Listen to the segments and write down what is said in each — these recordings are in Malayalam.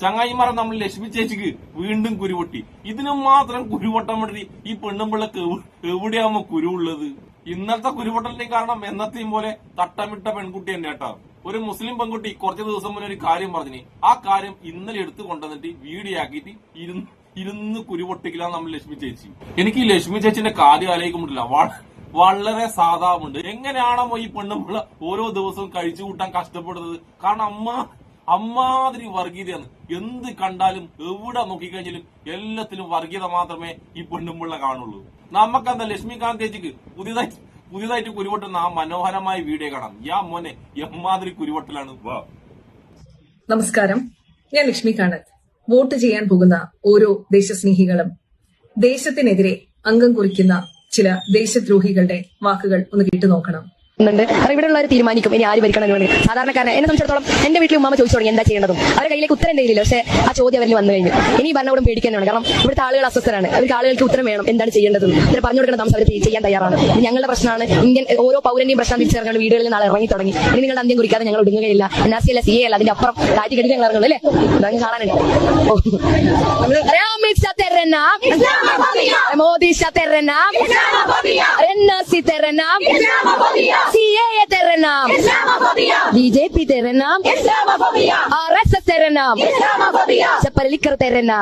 ചങ്ങായിമാരെ നമ്മൾ ലക്ഷ്മി ചേച്ചിക്ക് വീണ്ടും കുരുപൊട്ടി. ഇതിന് മാത്രം കുരുപൊട്ടാൻ വേണ്ടി ഈ പെണ്ണുമ്പിള്ളക്ക് എവ്- എവിടെയാവുമ്പോ കുരുവുള്ളത്? ഇന്നത്തെ കുരുപൊട്ടലിന്റെ കാരണം എന്നത്തെയും പോലെ തട്ടമിട്ട പെൺകുട്ടി തന്നെ കേട്ടോ. ഒരു മുസ്ലിം പെൺകുട്ടി കുറച്ച് ദിവസം മുന്നേ ഒരു കാര്യം പറഞ്ഞു ആ കാര്യം ഇന്നലെ എടുത്തു കൊണ്ടുവന്നിട്ട് വീഡിയോ ആക്കിയിട്ട് ഇരുന്ന് ഇരുന്ന് കുരുപൊട്ടിക്കലാണ് നമ്മൾ ലക്ഷ്മി ചേച്ചി എനിക്ക് ഈ ലക്ഷ്മി ചേച്ചിന്റെ കാര്യം ആലോചിക്കുമ്പോട്ടില്ല വളരെ സാധാവുണ്ട്. എങ്ങനെയാണോ ഈ പെണ്ണുമ്പിള്ള ഓരോ ദിവസവും കഴിച്ചു കൂട്ടാൻ കഷ്ടപ്പെടുന്നത്? കാരണം അമ്മ അമ്മാതിരി വർഗീയതയാണ്. എന്ത് കണ്ടാലും എവിടെ നോക്കിക്കഴിഞ്ഞാലും എല്ലാത്തിലും വർഗീയത മാത്രമേ ഈ പെണ്ണുമ്പിള്ള കാണുള്ളൂ. നമുക്കെന്താ ലക്ഷ്മികാന്ത് ചേച്ചിക്ക് പുതിയതായിട്ട് പുതിയതായിട്ട് കുരുവട്ടുന്ന ആ മനോഹരമായ വീഡിയോ കാണാം. യാ മോനെ എമ്മാതിരി കുരുവട്ടലാണ്. വാ. നമസ്കാരം. ഞാൻ ലക്ഷ്മി വോട്ട് ചെയ്യാൻ പോകുന്ന ഓരോ ദേശസ്നേഹികളും ദേശത്തിനെതിരെ അംഗം കുറിക്കുന്ന ചില ദേശദ്രോഹികളുടെ വാക്കുകൾ ഒന്ന് കേട്ടു നോക്കണം. ഉണ്ട്. അത് ഇവിടെ ഉള്ളവർ തീരുമാനിക്കും ഇനി ആര് ഭരിക്കണം എന്ന് സാധാരണക്കാരനെ എന്നെ സംബന്ധിച്ചിടത്തോളം എന്റെ വീട്ടിൽ ഉമ്മ ചോദിച്ചു തുടങ്ങി എന്താ ചെയ്യേണ്ടതും. അവരുടെ കയ്യിലേക്ക് ഉത്തരം എന്തെങ്കിലും പക്ഷേ ആ ചോദ്യം അവരിൽ വന്നു കഴിഞ്ഞു. ഇനി ഈ ഭരണകൂടം പേടിക്കാനാണ് കാരണം ഇവിടുത്തെ ആളുകൾ അസ്വസ്ഥരാണ്. അവർക്ക് ആളുകൾക്ക് ഉത്തരം വേണം എന്താണ് ചെയ്യേണ്ടതെന്ന് ഇതിന് പറഞ്ഞു കൊടുക്കണം താമസം അവർ ചെയ്യാൻ തയ്യാറാണ്. ഞങ്ങളുടെ പ്രശ്നമാണ്. ഇന്ത്യൻ ഓരോ പൗരന്റെയും പ്രശ്നം തിരിച്ചറിഞ്ഞാണ് വീടുകളിൽ നാളെ ഇറങ്ങി തുടങ്ങി. ഇനി നിങ്ങളുടെ അന്ത്യം കുറിക്കാതെ ഞങ്ങൾ ഒടുങ്ങുകയില്ല. എൻ ആർ സി അല്ല സി എ അല്ല. അതിന്റെ അപ്പുറം കാറ്റ് കെട്ടി ഞങ്ങൾ ഇറങ്ങുള്ളൂ അല്ലേ? അതങ്ങ് കാണാനുണ്ട്. മോദി സി തെരഞ്ഞ എ തെരഞ്ഞ ബി ജെ പി തെരഞ്ഞ ആർ എസ് എസ് തെരഞ്ഞ ചപ്പലിക്കർ തെരഞ്ഞ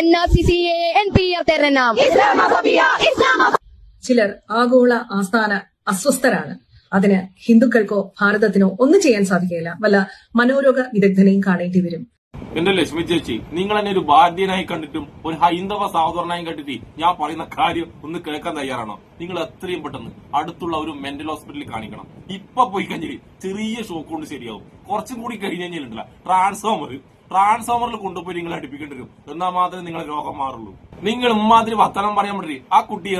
N R C C A N P R തെരഞ്ഞ ചിലർ ആഗോള ആസ്ഥാന അസ്വസ്ഥരാണ്. അതിന് ഹിന്ദുക്കൾക്കോ ഭാരതത്തിനോ ഒന്നും ചെയ്യാൻ സാധിക്കില്ല വല്ല മനോരോഗ വിദഗ്ധനെയും കാണേണ്ടി വരും. എന്റെ ലക്ഷ്മി ചേച്ചി നിങ്ങൾ എന്നെ ഒരു ബാധ്യനായി കണ്ടിട്ടും ഒരു ഹൈന്ദവ സഹോദരനായി കണ്ടിട്ട് ഞാൻ പറയുന്ന കാര്യം ഒന്ന് കേൾക്കാൻ തയ്യാറാണോ? നിങ്ങൾ എത്രയും പെട്ടെന്ന് അടുത്തുള്ള ഒരു മെന്റൽ ഹോസ്പിറ്റലിൽ കാണിക്കണം. ഇപ്പൊ പോയി കഴിഞ്ഞാൽ ചെറിയ ഷോക്ക് കൊണ്ട് ശരിയാവും. കുറച്ചും കൂടി കഴിഞ്ഞ് കഴിഞ്ഞാൽ ട്രാൻസ്ഫോമർ ട്രാൻസ്ഫോമറിൽ കൊണ്ടുപോയി നിങ്ങൾ അടുപ്പിക്കേണ്ടി വരും. എന്നാൽ മാത്രമേ നിങ്ങളെ രോഗം മാറുള്ളൂ. നിങ്ങൾ ഉമ്മാതിരി വർത്തമാനം പറയാൻ പറ്റി ആ കുട്ടി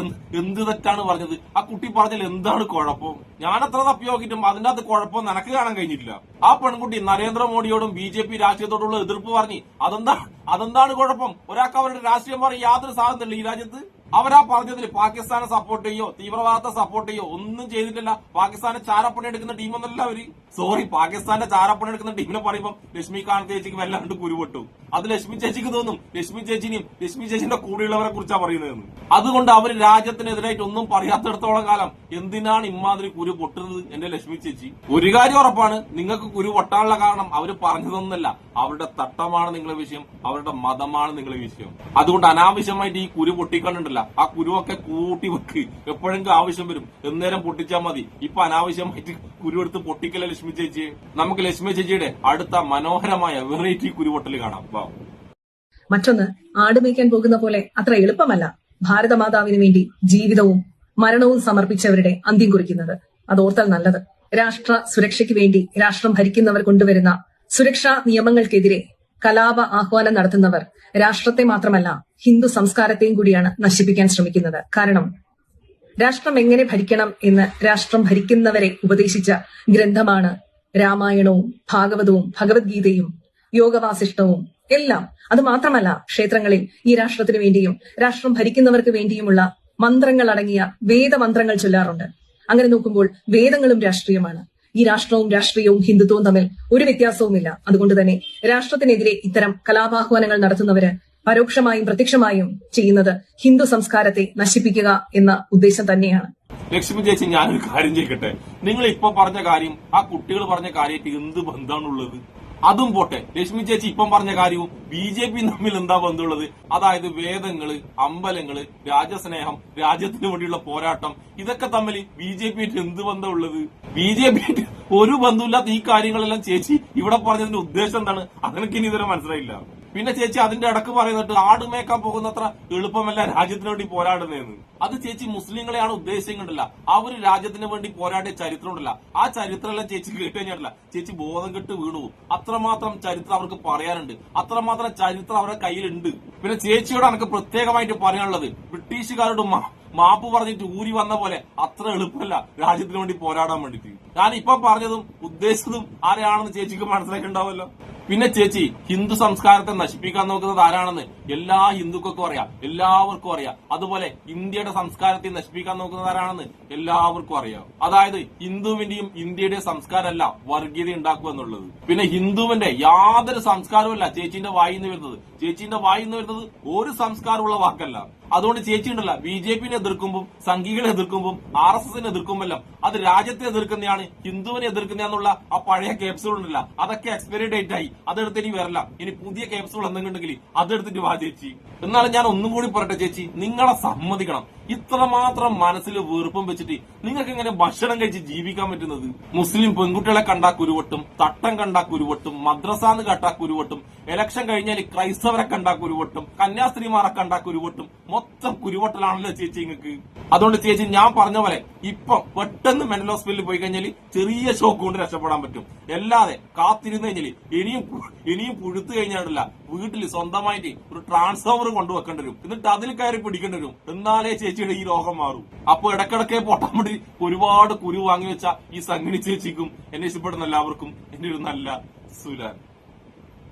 എന്ത് തെറ്റാണ് പറഞ്ഞത്? ആ കുട്ടി പറഞ്ഞാൽ എന്താണ് കുഴപ്പം? ഞാൻ അത്ര തപ്പിയോക്കിട്ടും അതിന്റെ അകത്ത് കുഴപ്പം നിനക്ക് കാണാൻ കഴിഞ്ഞിട്ടില്ല. ആ പെൺകുട്ടി നരേന്ദ്രമോദിയോടും ബി ജെ പി രാഷ്ട്രീയത്തോടുള്ള എതിർപ്പ് പറഞ്ഞ് അതെന്താ അതെന്താണ് കുഴപ്പം? ഒരാൾക്ക് അവരുടെ രാഷ്ട്രീയം പറഞ്ഞ് യാതൊരു സാധനത്തില്ല ഈ രാജ്യത്ത്. അവരാ പറഞ്ഞതിൽ പാകിസ്ഥാനെ സപ്പോർട്ട് ചെയ്യോ തീവ്രവാദത്തെ സപ്പോർട്ട് ചെയ്യോ ഒന്നും ചെയ്തിട്ടില്ല. പാകിസ്ഥാനെ ചാരപ്പണി എടുക്കുന്ന ടീമൊന്നല്ല അവർ. സോറി പാകിസ്ഥാന്റെ ചാരപ്പണി എടുക്കുന്ന ടീമിനെ പറയുമ്പോൾ ലക്ഷ്മികാന്ത് ചേച്ചിക്ക് വല്ലാണ്ട് കുരുപൊട്ടു. അത് ലക്ഷ്മി ചേച്ചിക്ക് തോന്നും. ലക്ഷ്മി ചേച്ചിനെയും ലക്ഷ്മി ചേച്ചിന്റെ കൂടെയുള്ളവരെ കുറിച്ചാണ് പറയുന്നതെന്ന്. അതുകൊണ്ട് അവർ രാജ്യത്തിനെതിരായിട്ട് ഒന്നും പറയാത്തിടത്തോളം കാലം എന്തിനാണ് ഇമാതിരി കുരു പൊട്ടുന്നത് എന്റെ ലക്ഷ്മി ചേച്ചി? ഒരു കാര്യം ഉറപ്പാണ് നിങ്ങൾക്ക് കുരു പൊട്ടാനുള്ള കാരണം അവർ പറഞ്ഞതൊന്നല്ല അവരുടെ തട്ടമാണ് നിങ്ങളുടെ വിഷയം അവരുടെ മതമാണ് നിങ്ങളുടെ വിഷയം. അതുകൊണ്ട് അനാവശ്യമായിട്ട് ഈ കുരു പൊട്ടിക്കണ്ടിട്ടില്ല. ആ കുരുവൊക്കെ കൂട്ടി വെക്ക്. എപ്പോഴെങ്കിലും ആവശ്യം വരും. എന്നേരം പൊട്ടിച്ചാൽ മതി. ഇപ്പൊ അനാവശ്യമായിട്ട് കുരുവെടുത്ത് പൊട്ടിക്കല ലക്ഷ്മി ചേച്ചി? നമുക്ക് ലക്ഷ്മി ചേച്ചിയുടെ അടുത്ത മനോഹരമായ വെറൈറ്റി കുരുവൊട്ടൽ കാണാം. മറ്റൊന്ന് ആടുമേക്കാൻ പോകുന്ന പോലെ അത്ര എളുപ്പമല്ല. ഭാരതമാതാവിന് വേണ്ടി ജീവിതവും മരണവും സമർപ്പിച്ചവരുടെ അന്ത്യം കുറിക്കുന്നത്. അത് ഓർത്താൽ നല്ലത്. രാഷ്ട്ര സുരക്ഷയ്ക്ക് വേണ്ടി രാഷ്ട്രം ഭരിക്കുന്നവർ കൊണ്ടുവരുന്ന സുരക്ഷാ നിയമങ്ങൾക്കെതിരെ കലാപ ആഹ്വാനം നടത്തുന്നവർ രാഷ്ട്രത്തെ മാത്രമല്ല ഹിന്ദു സംസ്കാരത്തെയും കൂടിയാണ് നശിപ്പിക്കാൻ ശ്രമിക്കുന്നത്. കാരണം രാഷ്ട്രം എങ്ങനെ ഭരിക്കണം എന്ന് രാഷ്ട്രം ഭരിക്കുന്നവരെ ഉപദേശിച്ച ഗ്രന്ഥമാണ് രാമായണവും ഭാഗവതവും ഭഗവത്ഗീതയും യോഗവാസിഷ്ടവും എല്ലാം. അത് മാത്രമല്ല ക്ഷേത്രങ്ങളിൽ ഈ രാഷ്ട്രത്തിന് വേണ്ടിയും രാഷ്ട്രം ഭരിക്കുന്നവർക്ക് വേണ്ടിയുമുള്ള മന്ത്രങ്ങൾ അടങ്ങിയ വേദമന്ത്രങ്ങൾ ചൊല്ലാറുണ്ട്. അങ്ങനെ നോക്കുമ്പോൾ വേദങ്ങളും രാഷ്ട്രീയമാണ്. ഈ രാഷ്ട്രവും രാഷ്ട്രീയവും ഹിന്ദുത്വവും തമ്മിൽ ഒരു വ്യത്യാസവുമില്ല. അതുകൊണ്ട് തന്നെ രാഷ്ട്രത്തിനെതിരെ ഇത്തരം കലാപാഹ്വാനങ്ങൾ നടത്തുന്നവര് പരോക്ഷമായും പ്രത്യക്ഷമായും ചെയ്യുന്നത് ഹിന്ദു സംസ്കാരത്തെ നശിപ്പിക്കുക എന്ന ഉദ്ദേശം തന്നെയാണ്. ലക്ഷ്മി ചേച്ചി ഞാനൊരു കാര്യം ചെയ്യട്ടെ നിങ്ങൾ ഇപ്പൊ പറഞ്ഞ കാര്യം ആ കുട്ടികൾ പറഞ്ഞ കാര്യമായിട്ട് എന്ത് ബന്ധമാണുള്ളത്? അതും പോട്ടെ. രശ്മി ചേച്ചി ഇപ്പം പറഞ്ഞ കാര്യവും ബി ജെ പി തമ്മിൽ എന്താ ബന്ധമുള്ളത്? അതായത് വേദങ്ങൾ അമ്പലങ്ങൾ രാജ്യസ്നേഹം രാജ്യത്തിന് വേണ്ടിയുള്ള പോരാട്ടം. ഇതൊക്കെ തമ്മിൽ ബി ജെ പി ആയിട്ട് എന്ത് ബന്ധമുള്ളത്? ബി ജെ പി ആയിട്ട് ഒരു ബന്ധമില്ലാത്ത ഈ കാര്യങ്ങളെല്ലാം ചേച്ചി ഇവിടെ പറഞ്ഞതിന്റെ ഉദ്ദേശം എന്താണ്? അതെനിക്ക് ഇനി ഇതുവരെ മനസ്സിലായില്ല. പിന്നെ ചേച്ചി അതിന്റെ ഇടയ്ക്ക് പറയുന്നിട്ട് ആട് മേക്കാൻ പോകുന്നത്ര എളുപ്പമല്ല രാജ്യത്തിന് വേണ്ടി പോരാടുന്നതെന്ന്. അത് ചേച്ചി മുസ്ലിങ്ങളെയാണ് ഉദ്ദേശിക്കുന്നില്ല ഒരു രാജ്യത്തിന് വേണ്ടി പോരാടിയ ചരിത്രമുണ്ടല്ല ആ ചരിത്രമെല്ലാം ചേച്ചി കേട്ട് ചേച്ചി ബോധം കെട്ട് വീണു. അത്രമാത്രം ചരിത്രം അവർക്ക് പറയാനുണ്ട്. അത്രമാത്രം ചരിത്രം അവരുടെ കയ്യിലുണ്ട്. പിന്നെ ചേച്ചിയോട് എനിക്ക് പ്രത്യേകമായിട്ട് പറയാനുള്ളത് ബ്രിട്ടീഷുകാരോട് മാപ്പ് പറഞ്ഞിട്ട് ഊരി വന്ന പോലെ അത്ര എളുപ്പമല്ല രാജ്യത്തിന് വേണ്ടി പോരാടാൻ വേണ്ടിട്ട് ഞാൻ ഇപ്പൊ പറഞ്ഞതും ഉദ്ദേശിച്ചതും ആരെയാണെന്ന് ചേച്ചിക്ക് മനസ്സിലാക്കിണ്ടാവുമല്ലോ പിന്നെ ചേച്ചി ഹിന്ദു സംസ്കാരത്തെ നശിപ്പിക്കാൻ നോക്കുന്നത് ആരാണെന്ന് എല്ലാ ഹിന്ദുക്കൾക്കും അറിയാം എല്ലാവർക്കും അറിയാം. അതുപോലെ ഇന്ത്യയുടെ സംസ്കാരത്തെ നശിപ്പിക്കാൻ നോക്കുന്നത് ആരാണെന്ന് എല്ലാവർക്കും അറിയാം. അതായത് ഹിന്ദുവിന്റെയും ഇന്ത്യയുടെയും സംസ്കാരമല്ല വർഗീയത ഉണ്ടാക്കുക എന്നുള്ളത്. പിന്നെ ഹിന്ദുവിന്റെ യാതൊരു സംസ്കാരവുമല്ല ചേച്ചിന്റെ വായിന്ന് വരുന്നത്. ചേച്ചിന്റെ വായിന്ന് വരുന്നത് ഒരു സംസ്കാരമുള്ള വാക്കല്ല. അതുകൊണ്ട് ചേച്ചി ബി ജെ പിനെ എതിർക്കുമ്പോൾ സംഘികളെ എതിർക്കുമ്പോൾ ആർ എസ് എസിനെ എതിർക്കുമ്പോൾ അത് രാജ്യത്തെ എതിർക്കുന്നതാണ് ഹിന്ദുവിനെ എതിർക്കുന്നതെന്നുള്ള ആ പഴയ ക്യാപ്സൂൾ ഉണ്ടല്ല അതൊക്കെ എക്സ്പയറി ഡേറ്റ് ആയി അതെടുത്ത് ഇനി വരില്ല. ഇനി പുതിയ ക്യാപ്സൂൾ എന്തെങ്കിലും ഉണ്ടെങ്കിൽ അതെടുത്തിട്ട് വാ ചേച്ചി. എന്നാലും ഞാൻ ഒന്നും കൂടി പറയട്ടെ ചേച്ചി നിങ്ങളെ സമ്മതിക്കണം. ഇത്രമാത്രം മനസ്സിൽ വീർപ്പം വെച്ചിട്ട് നിങ്ങൾക്ക് ഇങ്ങനെ ഭക്ഷണം കഴിച്ച് ജീവിക്കാൻ പറ്റുന്നത്? മുസ്ലിം പെൺകുട്ടികളെ കണ്ടാ കുരുവട്ടും തട്ടം കണ്ടാ കുരുവട്ടും മദ്രസാന്ന് കണ്ടാ കുരുവട്ടും ഇലക്ഷൻ കഴിഞ്ഞാൽ ക്രൈസ്തവരെ കണ്ടാ കുരുവട്ടും കന്യാസ്ത്രീമാരെ കണ്ടാ കുരുവട്ടും മൊത്തം കുരുവട്ടലാണല്ലോ ചേച്ചി നിങ്ങൾക്ക് അതുകൊണ്ട് ചേച്ചി ഞാൻ പറഞ്ഞ പോലെ ഇപ്പൊ പെട്ടെന്ന് മെന്റൽ ഹോസ്പിറ്റലിൽ പോയി കഴിഞ്ഞാൽ ചെറിയ ഷോക്ക് കൊണ്ട് രക്ഷപ്പെടാൻ പറ്റും. അല്ലാതെ കാത്തിരുന്ന് കഴിഞ്ഞാൽ ഇനിയും ഇനിയും പുഴുത്തു കഴിഞ്ഞാലല്ല വീട്ടിൽ സ്വന്തമായിട്ട് ഒരു ട്രാൻസ്ഫോമർ കൊണ്ടുവെക്കേണ്ടി വരും. എന്നിട്ട് അതിൽ കയറി പിടിക്കേണ്ടി വരും. എന്നാലേ ചേച്ചിയുടെ ഈ രോഗം മാറും. അപ്പൊ ഇടക്കിടക്കെ പൊട്ടാൻ വേണ്ടി ഒരുപാട് കുരു വാങ്ങി വെച്ച ഈ സംഗണി ചേച്ചിക്കും എന്നെ ഇഷ്ടപ്പെടുന്ന എല്ലാവർക്കും എന്റെ ഒരു നല്ല സുലാൻ.